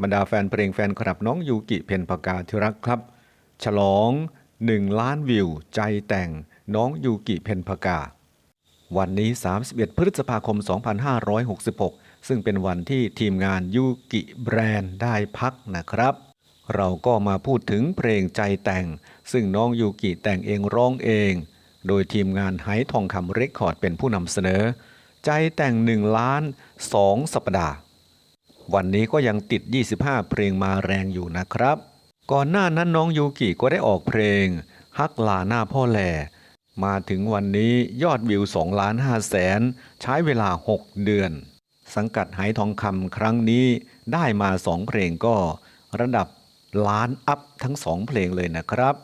บรรดาแฟนเพลงแฟนคลับน้องยูกิเพนปากาที่รักครับ ฉลอง 1 ล้านวิว ใจแต่งน้องยูกิเพนปากา วันนี้ 31 พฤษภาคม 2566 ซึ่งเป็นวันที่ทีมงานยูกิแบรนด์ได้พักนะครับ เราก็มาพูดถึงเพลงใจแต่ง ซึ่งน้องยูกิแต่งเองร้องเอง โดยทีมงานไฮทองคำเรคคอร์ดเป็นผู้นำเสนอ ใจแต่ง 1 ล้าน 2 สัปดาห์ วันนี้ก็ยังติด 25 เพลงมาแรงอยู่นะครับ ก่อนหน้านั้นน้องยูกิก็ได้ออกเพลง ฮักลาหน้าพ่อแหล่มาถึงวันนี้ยอดวิว2ล้าน5แสนใช้เวลา 6 เดือน สังกัดไหทองคำครั้งนี้ได้มา 2 เพลงก็ระดับล้านอัพทั้ง 2 เพลงเลยนะครับ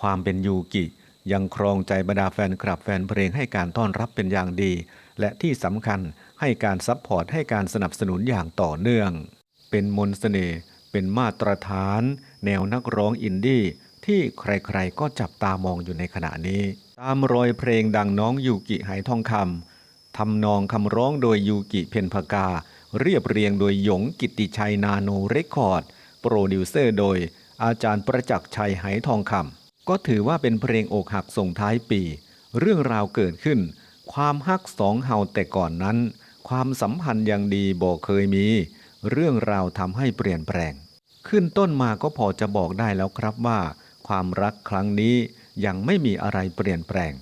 ความเป็นยูกิยังครองใจบรรดาแฟนคลับแฟนเพลงให้การต้อนรับเป็นอย่างดี และที่สำคัญ ให้การซัพพอร์ตให้การสนับสนุนอย่างต่อเนื่อง เป็นมนต์เสน่ห์เป็นมาตรฐาน แนวนักร้องอินดี้ที่ใครๆก็จับตามองอยู่ในขณะนี้ ตามรอยเพลงดังน้องยูกิไหทองคำทำนองคำร้องโดยยูกิเพนพกา เรียบเรียงโดยหยงกิติชัยนาโนเรคคอร์ด โปรดิวเซอร์โดยอาจารย์ประจักษ์ชัยไหทองคำก็ถือว่าเป็นเพลงอกหักส่งท้ายปี เรื่องราวเกิดขึ้น ความฮักสองเฮาแต่ก่อนนั้น ความสัมพันธ์ยังดีบอกเคยมี เรื่องราวทำให้เปลี่ยนแปลง ขึ้นต้นมาก็พอจะบอกได้แล้วครับว่า ความรักครั้งนี้ยังไม่มีอะไรเปลี่ยนแปลง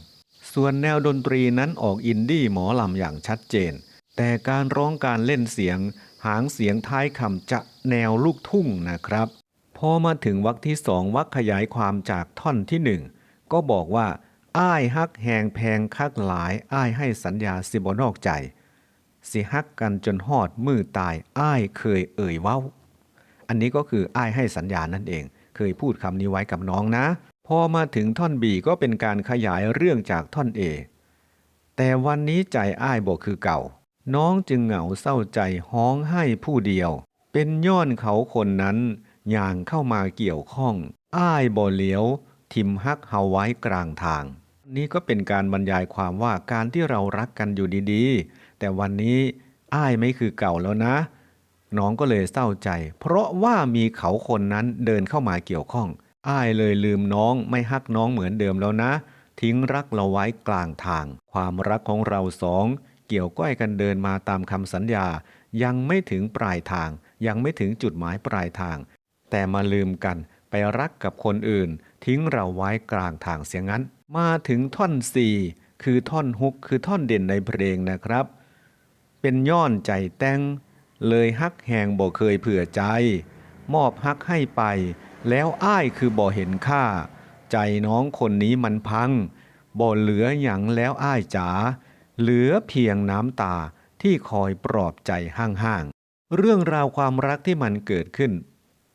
ส่วนแนวดนตรีนั้นออกอินดี้หมอลำอย่างชัดเจน แต่การร้องการเล่นเสียง หางเสียงท้ายคำจะแนวลูกทุ่งนะครับ พอมาถึงวรรคที่สองวรรคขยายความจากท่อนที่หนึ่งก็บอกว่าอ้ายฮักแหงแพงคักหลายอ้ายให้สัญญาสิบนอกใจ สิฮักกันจนหอดมือตายอ้ายเคยเอ่ยเว้า อันนี้ก็คืออ้ายให้สัญญานั่นเอง เคยพูดคำนี้ไว้กับน้องนะ พอมาถึงท่อนบีก็เป็นการขยายเรื่องจากท่อนเอแต่วันนี้ใจอ้ายบอกคือเก่า น้องจึงเหงาเศร้าใจห้องให้ผู้เดียว เป็นย้อนเขาคนนั้นย่างเข้ามาเกี่ยวข้อง อ้ายบ่เหลียว ทิมฮักเฮาไว้กลางทาง นี่ก็เป็นการบรรยายความว่าการที่เรารักกันอยู่ดีๆ แต่วันนี้อ้ายไม่คือเก่าแล้วนะ น้องก็เลยเศร้าใจ เพราะว่ามีเขาคนนั้นเดินเข้ามาเกี่ยวข้อง อ้ายเลยลืมน้องไม่ฮักน้องเหมือนเดิมแล้วนะ ทิ้งรักเราไว้กลางทาง ความรักของเราสองเกี่ยวก้อยกันเดินมาตามคำสัญญา ยังไม่ถึงปลายทาง ยังไม่ถึงจุดหมายปลายทาง แต่มาลืมกัน ไปรักกับคนอื่น ทิ้งเราไว้กลางทางเสียงั้น มาถึงท่อน 4 คือท่อนฮุกคือท่อนเด่นในเพลงนะครับ เป็นย้อนใจแต่งเลยฮักแหงบ่เคยเผื่อใจ มอบฮักให้ไป แล้วอ้ายคือบ่เห็นค่า ใจน้องคนนี้มันพัง บ่เหลือหยังแล้วอ้ายจ๋าเหลือเพียงน้ำตาที่คอยปลอบใจห่างๆเรื่องราวความรักที่มันเกิดขึ้น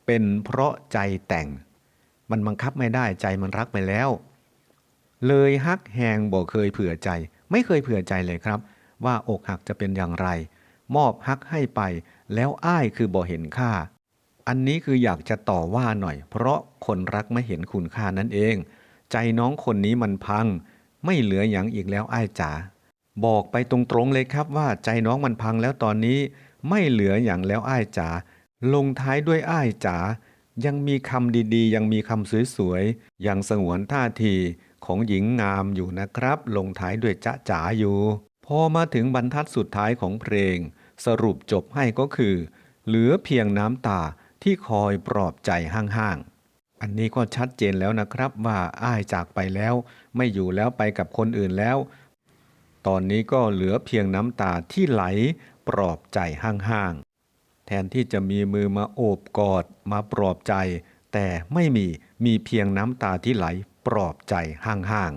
เป็นเพราะใจแต่ง มันบังคับไม่ได้ใจมันรักไปแล้ว เลยฮักแหงบ่เคยเผื่อใจ ไม่เคยเผื่อใจเลยครับ ว่าอกหักจะเป็นอย่างไร มอบฮักให้ไป แล้วอ้ายคือบ่เห็นค่า อันนี้คืออยากจะต่อว่าหน่อย เพราะคนรักไม่เห็นคุณค่านั่นเอง ใจน้องคนนี้มันพัง ไม่เหลืออย่างอีกแล้วอ้ายจ๋าบอกไปตรงๆเลยครับว่าใจน้องมันพังแล้วตอนนี้ไม่เหลืออย่างแล้วอ้ายจ๋า ลงท้ายด้วยอ้ายจ๋ายังมีคำดีๆ ยังมีคำสวยๆยังสงวนท่าทีของหญิงงามอยู่นะครับ ลงท้ายด้วยจ๊ะจ๋าอยู่ พอมาถึงบรรทัดสุดท้ายของเพลง สรุปจบให้ก็คือ เหลือเพียงน้ำตาที่คอยปลอบใจห่างๆ อันนี้ก็ชัดเจนแล้วนะครับว่าอ้ายจากไปแล้ว ไม่อยู่แล้วไปกับคนอื่นแล้ว ตอนนี้ก็เหลือเพียงน้ำตาที่ไหลปลอบใจห่างๆ แทนที่จะมีมือมาโอบกอดมาปลอบใจ แต่ไม่มีมีเพียงน้ำตาที่ไหลปลอบใจห่าง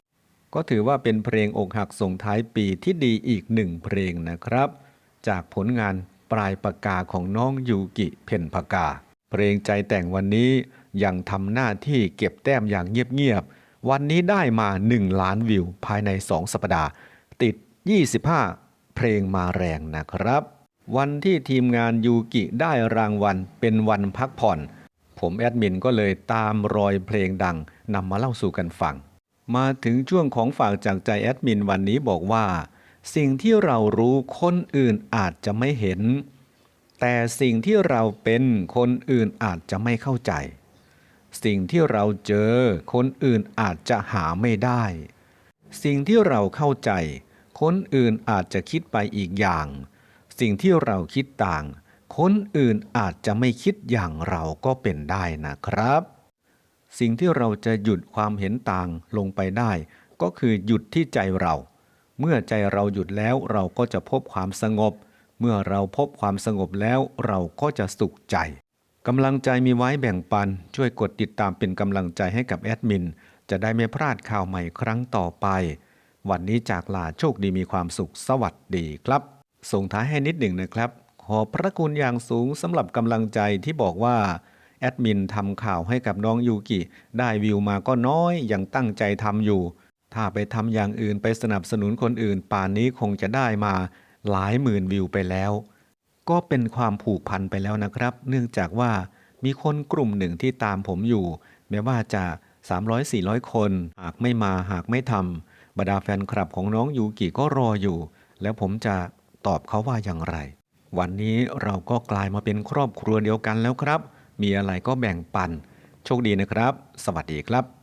ๆ ก็ถือว่าเป็นเพลงอกหักส่งท้ายปีที่ดีอีกหนึ่งเพลงนะครับ จากผลงานปลายปากกาของน้องยูกิเพนพากา เพลงใจแต่งวันนี้ยังทำหน้าที่เก็บแต้มอย่างเงียบๆ วันนี้ได้มา 1 ล้านวิวภายใน 2 สัปดาห์ ติด 25 เพลงมาแรงนะครับ วันที่ทีมงานยูกิได้รางวัลเป็นวันพักผ่อน ผมแอดมินก็เลยตามรอยเพลงดังนำมาเล่าสู่กันฟัง มาถึงช่วงของฝากจากใจแอดมินวันนี้บอกว่า สิ่งที่เรารู้คนอื่นอาจจะไม่เห็น แต่สิ่งที่เราเป็นคนอื่นอาจจะไม่เข้าใจ สิ่งที่เราเจอคนอื่นอาจจะหาไม่ได้ สิ่งที่เราเข้าใจ คนอื่นอาจจะคิดไปอีกอย่าง สิ่งที่เราคิดต่าง คนอื่นอาจจะไม่คิดอย่างเราก็เป็นได้นะครับ สิ่งที่เราจะหยุดความเห็นต่างลงไปได้ ก็คือหยุดที่ใจเรา เมื่อใจเราหยุดแล้วเราก็จะพบความสงบ เมื่อเราพบความสงบแล้วเราก็จะสุขใจกำลังใจมีไว้แบ่งปัน ช่วยกดติดตามเป็นกำลังใจให้กับแอดมิน จะได้ไม่พลาดข่าวใหม่ครั้งต่อไป วันนี้จากลาโชคดีมีความสุขสวัสดีครับ ส่งท้ายให้นิดหนึ่งนะครับ ขอบพระคุณอย่างสูงสำหรับกำลังใจที่บอกว่า แอดมินทำข่าวให้กับน้องยูกิ ได้วิวมาก็น้อยอยังตั้งใจทำอยู่ ถ้าไปทำอย่างอื่นไปสนับสนุนคนอื่น ป่านนี้คงจะได้มาหลายหมื่นวิวไปแล้ว ก็เป็นความผูกพันไปแล้วนะครับ เนื่องจากว่ามีคนกลุ่มหนึ่งที่ตามผมอยู่ แม้ว่าจะ 300-400 คน หากไม่มาหากไม่ทำบรรดาแฟนคลับของน้องยูกิก็รออยู่ แล้วผมจะ ตอบเขาว่าอย่างไร วันนี้เราก็กลายมาเป็นครอบครัวเดียวกันแล้วครับ มีอะไรก็แบ่งปัน โชคดีนะครับ สวัสดีครับ